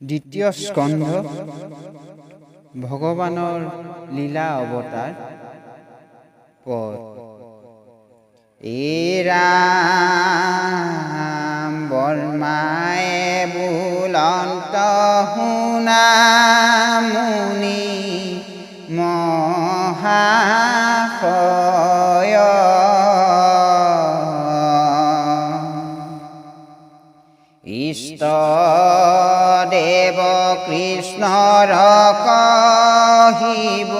দ্বিতীয় স্কন্ধ ভগৱানৰ লীলা অৱতাৰ পদ। এৰাম বৰ্মায়ে বুলন্ত শুনা মুনি মহাশয়। ইষ্ট দেৱ রহিব কহিব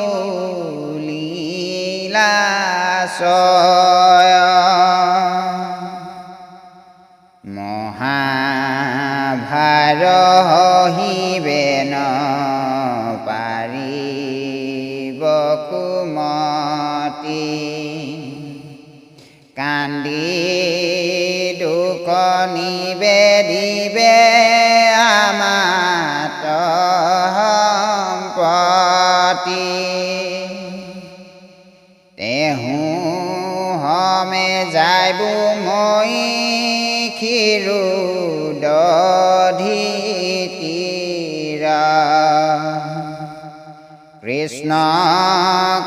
কৃষ্ণ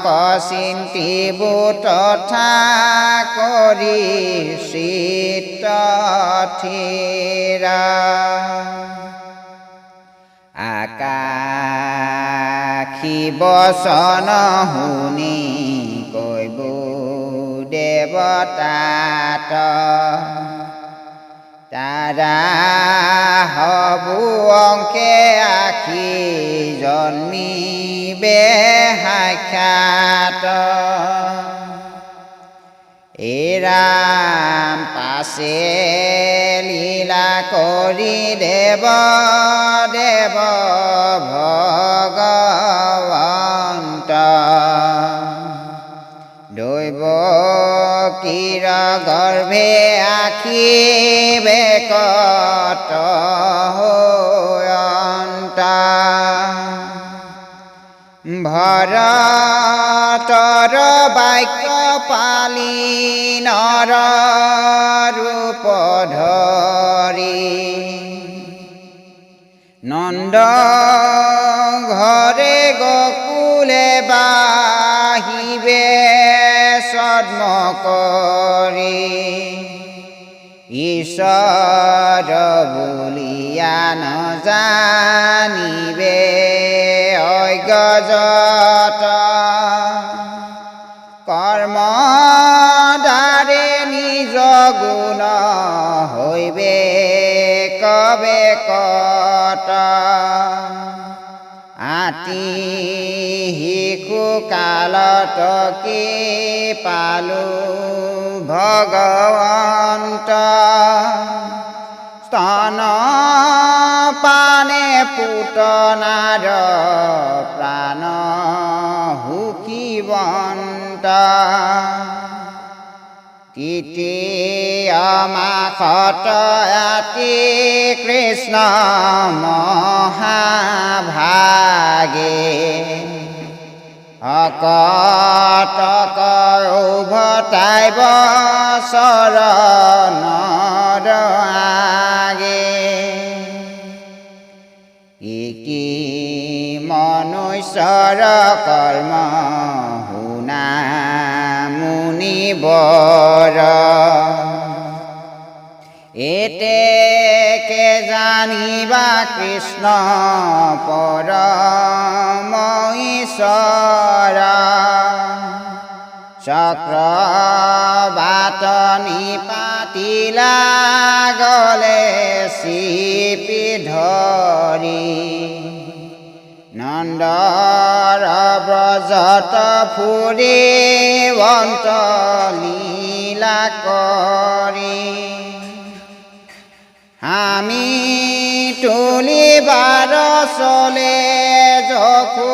কচিন্তিব তথা কৰি চিত্তথিৰা আকাশী বচন শুনি কৈব দেৱতাত তাৰা হবু অংকে আখি জন্মিবে সাক্ষাত এৰাম পাছে লীলা কৰি দেৱ দেৱ ভগৱন্ত দৈৱ কিৰ গৰ্ভে আখি অন্ত ভৰতৰ বাক্য পালি নৰ ৰূপ ধৰি নন্দ ঘৰে গকুলে বাহিবে সদ্ম কৰি ঈশ্বৰ বুলিয়া নজানিবে অজ্ঞজত কর্ম দ্বাৰে নিজ গুণ হইবে কবে আতি শিশু কালত কি পালো ভগৱন্ত? স্তন পানে পুতনাৰ প্ৰাণ হুকিবন্ত তৃতীয় আতি কৃষ্ণ মহাভাগে। অকটক উভতাই বচৰণৰ আগে। ইকি মনুষ্যৰ কৰ্ম শুনা মুনিবৰ এতেকে জানিবা কৃষ্ণ পৰম ঈশ্বৰ চক্ৰবাত নিপাতিলা গলে চিপি ধৰি নন্দৰ ব্ৰজত ফুৰি বন্ত লীলা কৰি আমি তুলিবাৰ চলে যশোদানন্দন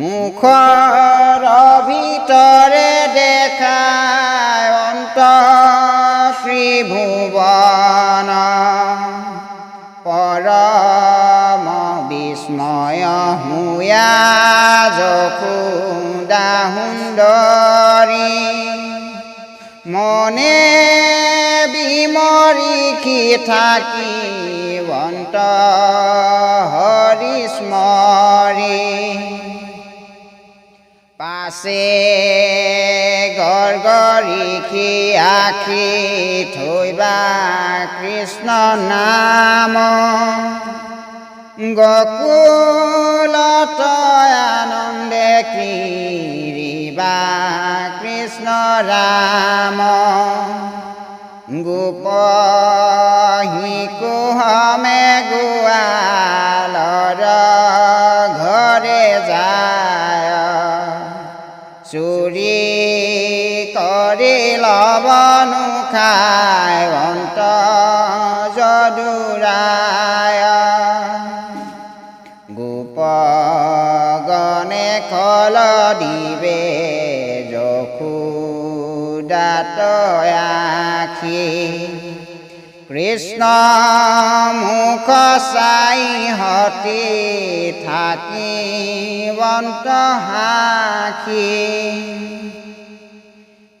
মুখৰ ভিতৰে দেখায় অন্ত ত্ৰিভুৱন পৰম বিস্ময় হুয়া যশোদা সুন্দৰী। মনে বিমৰিখি থাকি, বন্ত হৰি স্মৰি পাছে গৰ্গৰিখি আখি থৈবা কৃষ্ণ নাম। গকুলত আনন্দে কিৰিবা কৃষ্ণ ৰাম গোপ কুহমে গোৱালৰ ঘৰে যায়। চুৰি কৰি লবনো খাই আখি কৃষ্ণ মুখ চাই হতি থাকি, বন্ত সাখি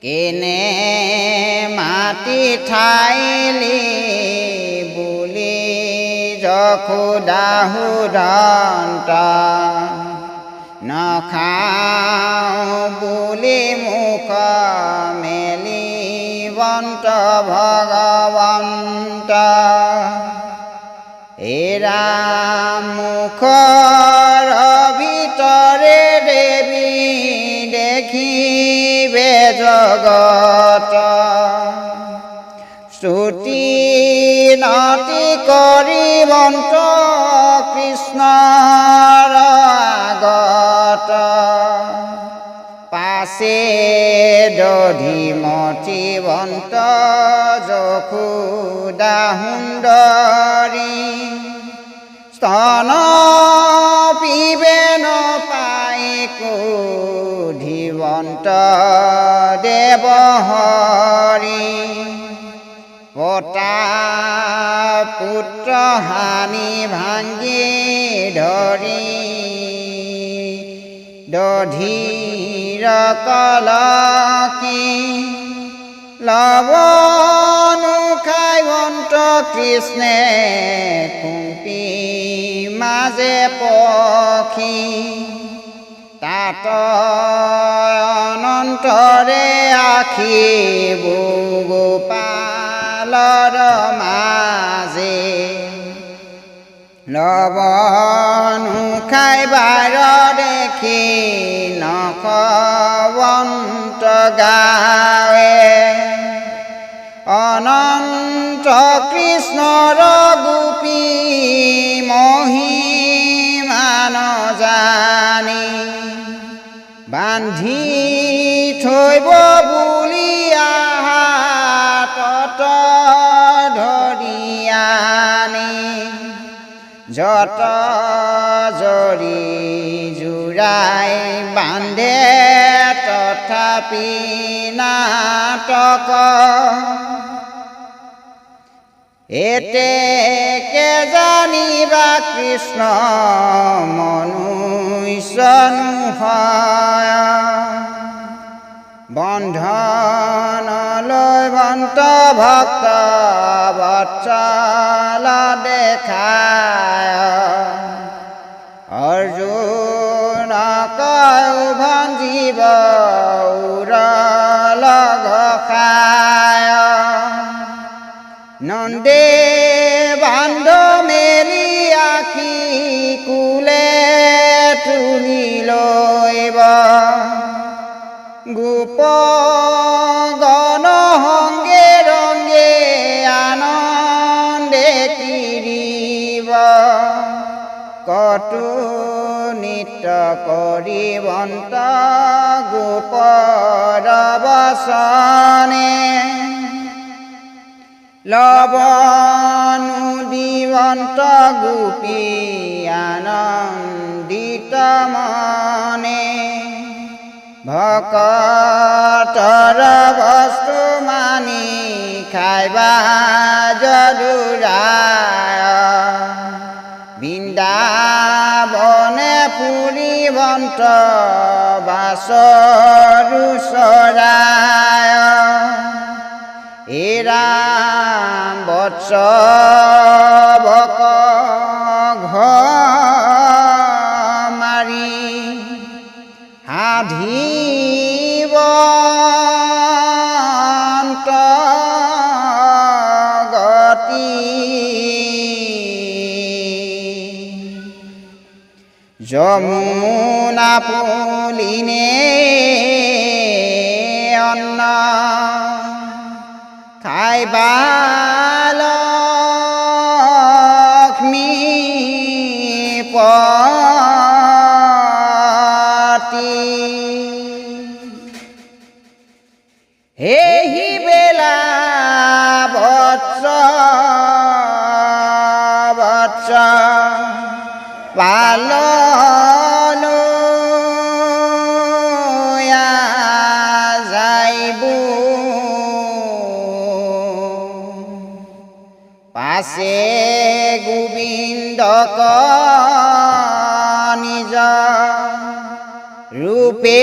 কেনে মাটি ঠাইলি বুলি যশোদাহুদন্ত নখাওঁ বুলি মুখ বন্ত ভগৱন্ত এৰা মুখৰ ভিতৰে দেৱী দেখিবে জগত। স্তুতি নতি কৰি বন্ত কৃষ্ণৰ আগত। পাছে দধিমতি বন্ত যশোদা সুন্দৰী স্তন পিবে নপাই কোধিবন্ত দেৱ হৰি পতা পুত্ৰ হানি ভাঙি ধৰি দধীৰ কলকি লবনু খাইবন্ত কৃষ্ণে, কুম্পী মাজে পখী তাত অনন্তৰে আখি গোপালৰ মাজে লবনু খাইবাৰ দেখি নখবন্ত গাৱে অনন্ত কৃষ্ণৰ গোপী মহিমান জানি। বান্ধি থৈব বুলি আহাতত ধৰিয়ানি যত জৰি জোৰাই বান্ধে, তথাপি নাটক। এতেকে জানিবা কৃষ্ণ মনুষ্যনু হয়? বন্ধনলৈ বন্ত ভক্ত বৎসল দেখায়। অৰ্জুন ভঞ্জীৱ উৰলগ খায়। নন্দে বান্ধ মেলি আখি কুলে তুলি লৈব গোপ গণ সংগে ৰংগে আনন্দে কিৰিব কটু কৰি বন্ত গোপৰ বচনে লবনু দিবন্ত গোপী আনন্দিত মনে ভকতৰ বস্তু মানি খাইবা ফুৰিবন্ত বাসৰু চৰায় এৰা বৎস বক মাৰি হাধিব গতি। পুলিনে অন্ন। খাইবাল লক্ষ্মী পতি। হেহি বেলা বৎস বৎস নিজ ৰূপে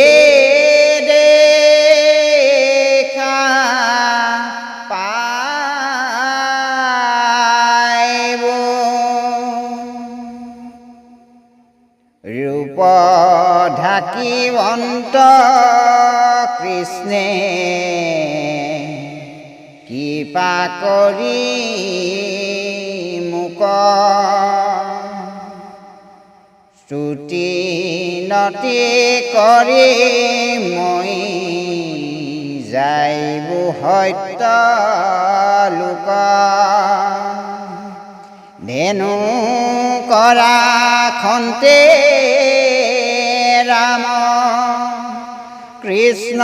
দেখা পাইব। ৰূপ ঢাকিবন্ত কৃষ্ণে কৃপা কৰি মোক নতি কৰি মই যাইব সত্য লোক। ধেনু কৰা খন্তে ৰাম কৃষ্ণ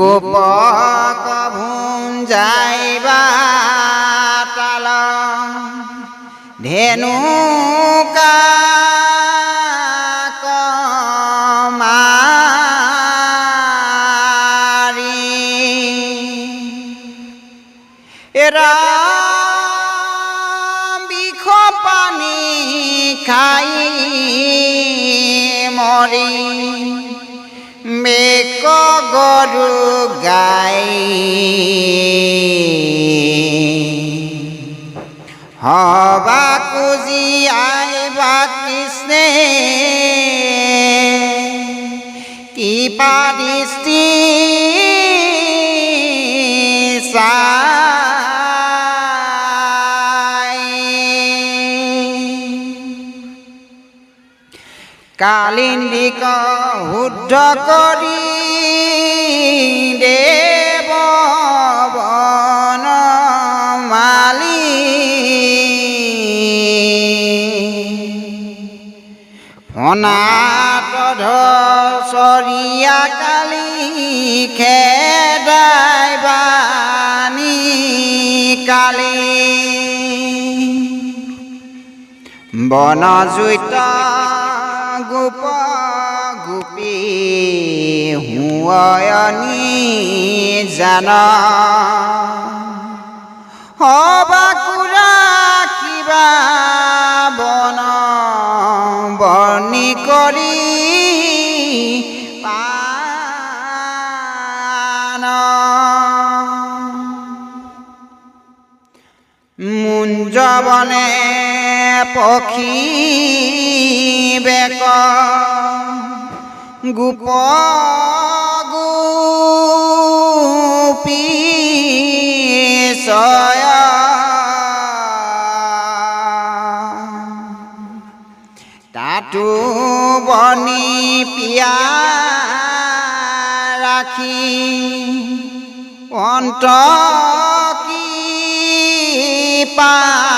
গোপক ভুঞ্জাইবা তাল। ধেনু এরা বিষ পানী খাই মৰি মেক গৰু গাই। হবা কুজি আইবা কৃষ্ণে। কৃপা দৃষ্টি কালিন্দিক শুদ্ধ কৰি দেৱ বন মালি। অনাথ চৰিয়া কালি খেদাই বাণী কালি। বনজুইত গোপ গোপী হুঁয়নি জান। হবা কুৰা কিবা বন কৰি পান। মুঞ্জবনে পক্ষী বেক গোপ গোপী চয় তাতো বনি পিয়া ৰাখি অন্ত কি পাম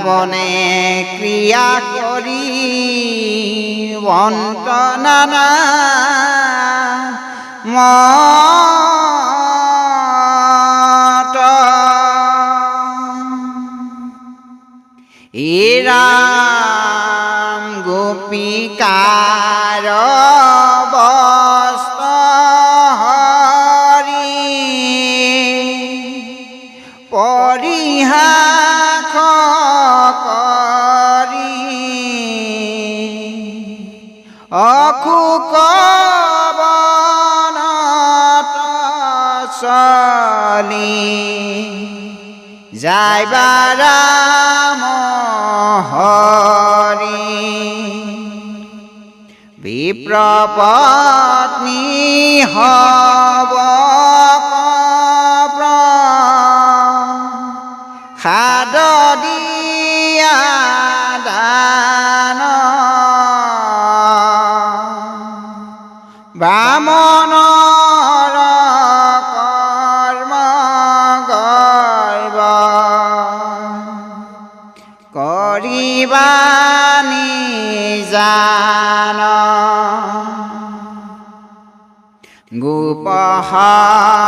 বৃন্দাবনে ক্রিয়া বন্ত নানা মত। ইৰাম চলি যাইবাৰাম হৰি বিপ্ৰপত্নী হব high.